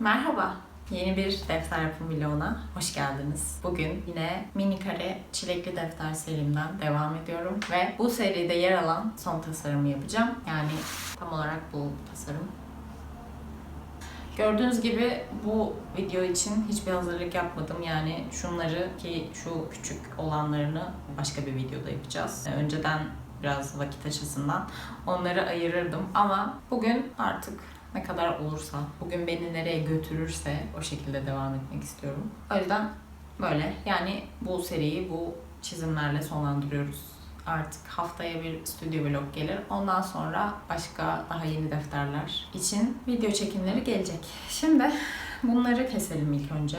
Merhaba. Yeni bir defter yapım vloguna hoş geldiniz. Bugün yine mini kare çilekli defter serimden devam ediyorum ve bu seride yer alan son tasarımı yapacağım. Yani tam olarak bu tasarım. Gördüğünüz gibi bu video için hiçbir hazırlık yapmadım. Yani şunları ki şu küçük olanlarını başka bir videoda yapacağız. Önceden biraz vakit açısından onları ayırırdım. Ama bugün artık ne kadar olursa, bugün beni nereye götürürse o şekilde devam etmek istiyorum. O yüzden böyle yani bu seriyi bu çizimlerle sonlandırıyoruz. Artık haftaya bir stüdyo vlog gelir. Ondan sonra başka daha yeni defterler için video çekimleri gelecek. Şimdi bunları keselim ilk önce.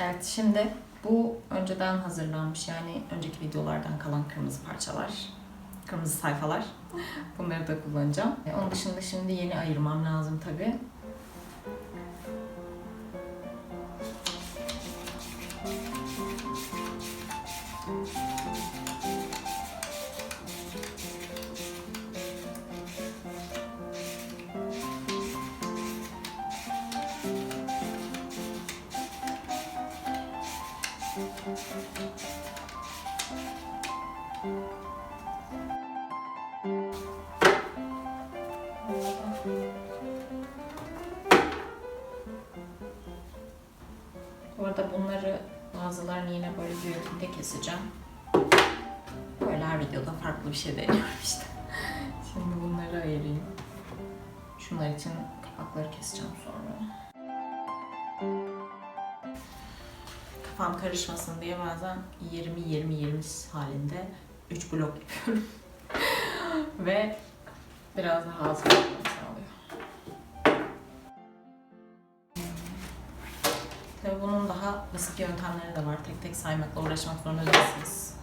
Evet şimdi bu önceden hazırlanmış yani önceki videolardan kalan kırmızı parçalar. Kırmızı sayfalar. Bunları da kullanacağım. E, Onun dışında şimdi yeni ayırmam lazım tabii. Keseceğim. Böyle her videoda farklı bir şey deniyorum işte. Şimdi bunları ayırayım. Şunlar için kapakları keseceğim sonra. Kafam karışmasın diye bazen 20-20-20 halinde 3 blok yapıyorum. Ve biraz daha az Tabii bunun daha basit yöntemleri de var. Tek tek saymakla uğraşmak zorunda değilsiniz.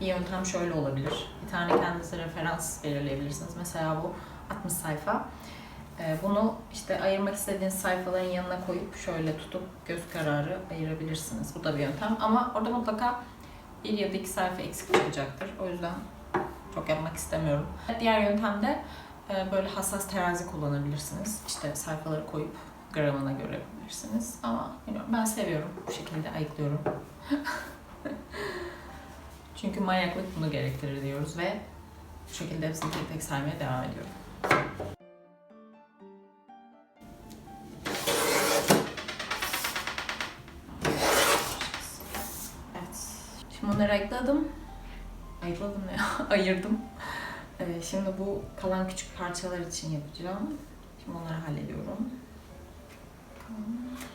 Bir yöntem şöyle olabilir. Bir tane kendinize referans belirleyebilirsiniz. Mesela bu 60 sayfa. Ee, Bunu işte ayırmak istediğiniz sayfaların yanına koyup şöyle tutup göz kararı ayırabilirsiniz. Bu da bir yöntem. Ama orada mutlaka bir ya da iki sayfa eksik çıkacaktır. O yüzden çok yapmak istemiyorum. Diğer yöntemde e, böyle hassas terazi kullanabilirsiniz. İşte sayfaları koyup gramına göre yapabilirsiniz. Ama ben seviyorum. Bu şekilde ayıklıyorum. Çünkü manyaklık bunu gerektirir diyoruz ve bu şekilde hepsini tek tek saymaya devam ediyorum. Evet. Şimdi bunları ayıkladım. Ayıkladım ne ya? Ayırdım. Ee, şimdi bu kalan küçük parçalar için yapacağım. Şimdi onları hallediyorum. Kaldı.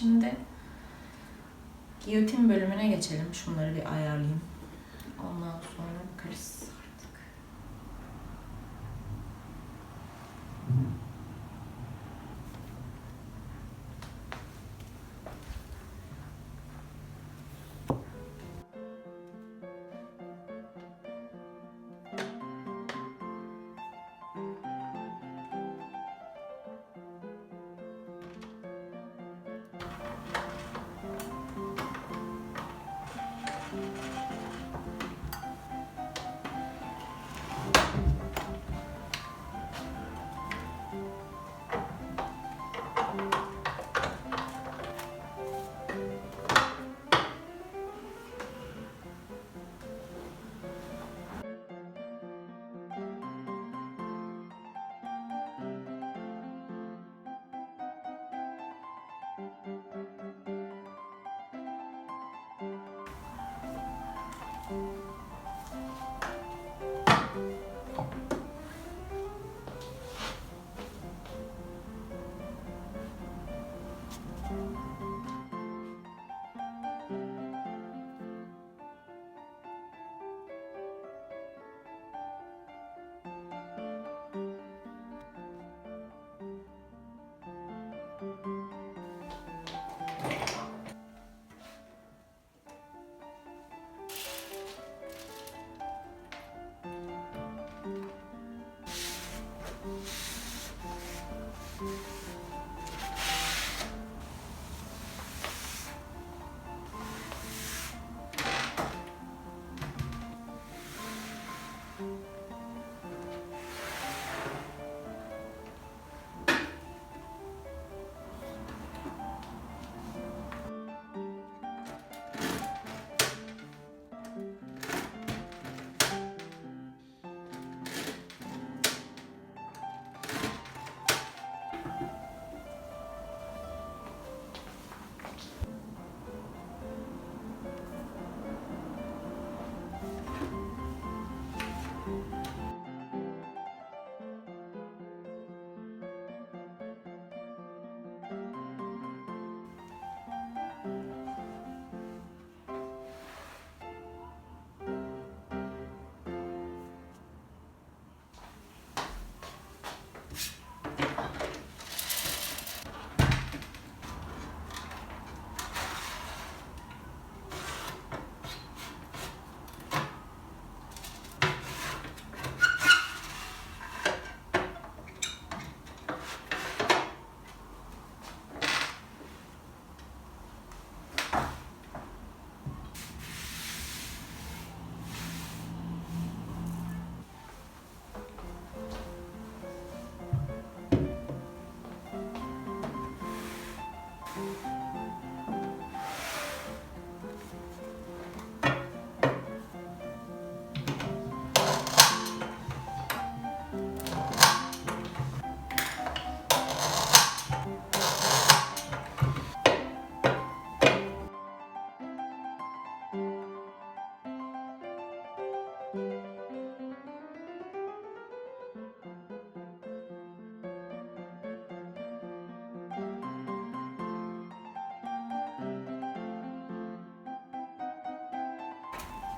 Şimdi giyotin bölümüne geçelim. Şunları bir ayarlayayım. Ondan sonra bakarız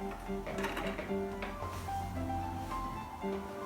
Thank you.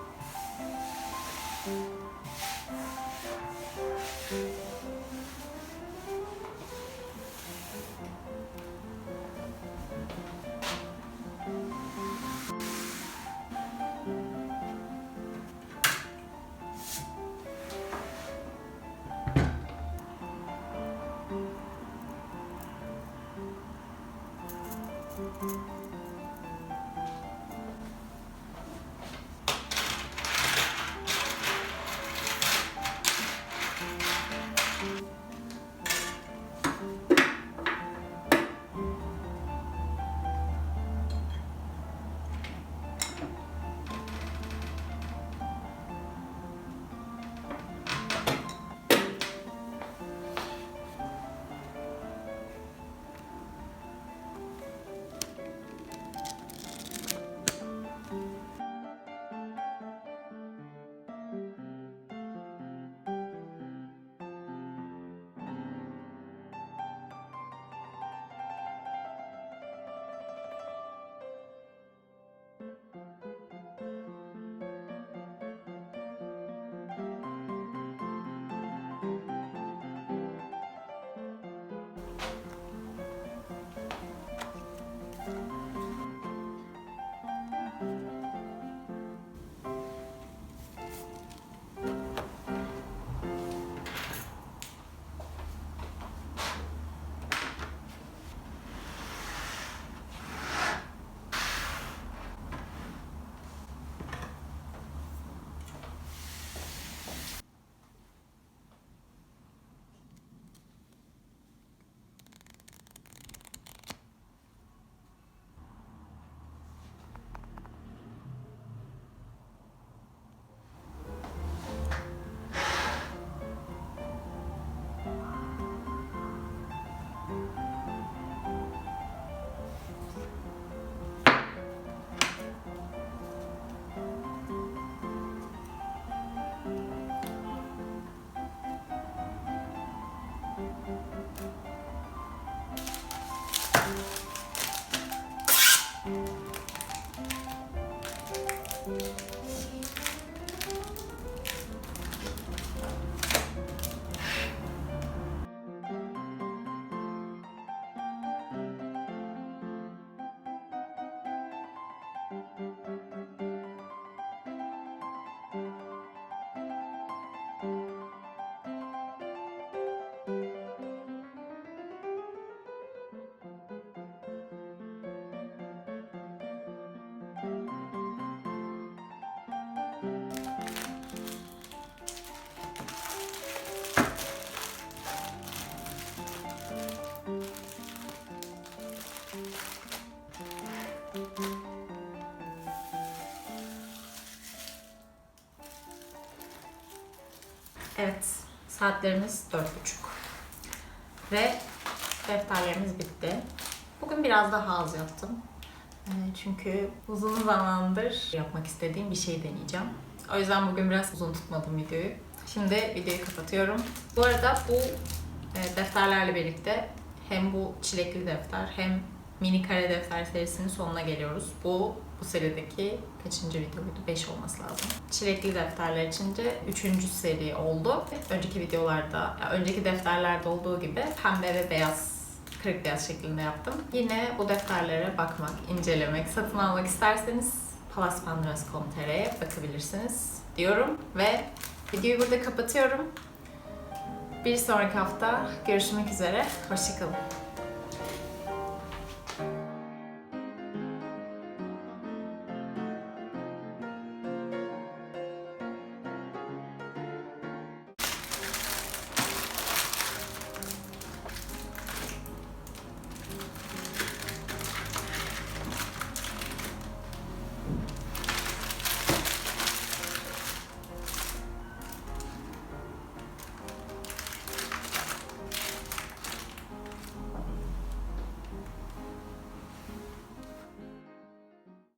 Saatlerimiz dört buçuk. Ve defterlerimiz bitti. Bugün biraz daha az yaptım. Ee, Çünkü uzun zamandır yapmak istediğim bir şey deneyeceğim. O yüzden bugün biraz uzun tutmadım videoyu. Şimdi videoyu kapatıyorum. Bu arada bu e, defterlerle birlikte hem bu çilekli defter hem mini kare defter serisinin sonuna geliyoruz. Bu bu serideki kaçıncı videoydu? 5 olması lazım. Çilekli defterler içince 3. seri oldu. Önceki videolarda, önceki defterlerde olduğu gibi pembe ve beyaz kırık beyaz şeklinde yaptım. Yine bu defterlere bakmak, incelemek, satın almak isterseniz palaspanduras.com.tr'ye bakabilirsiniz diyorum ve videoyu burada kapatıyorum. Bir sonraki hafta görüşmek üzere. Hoşçakalın.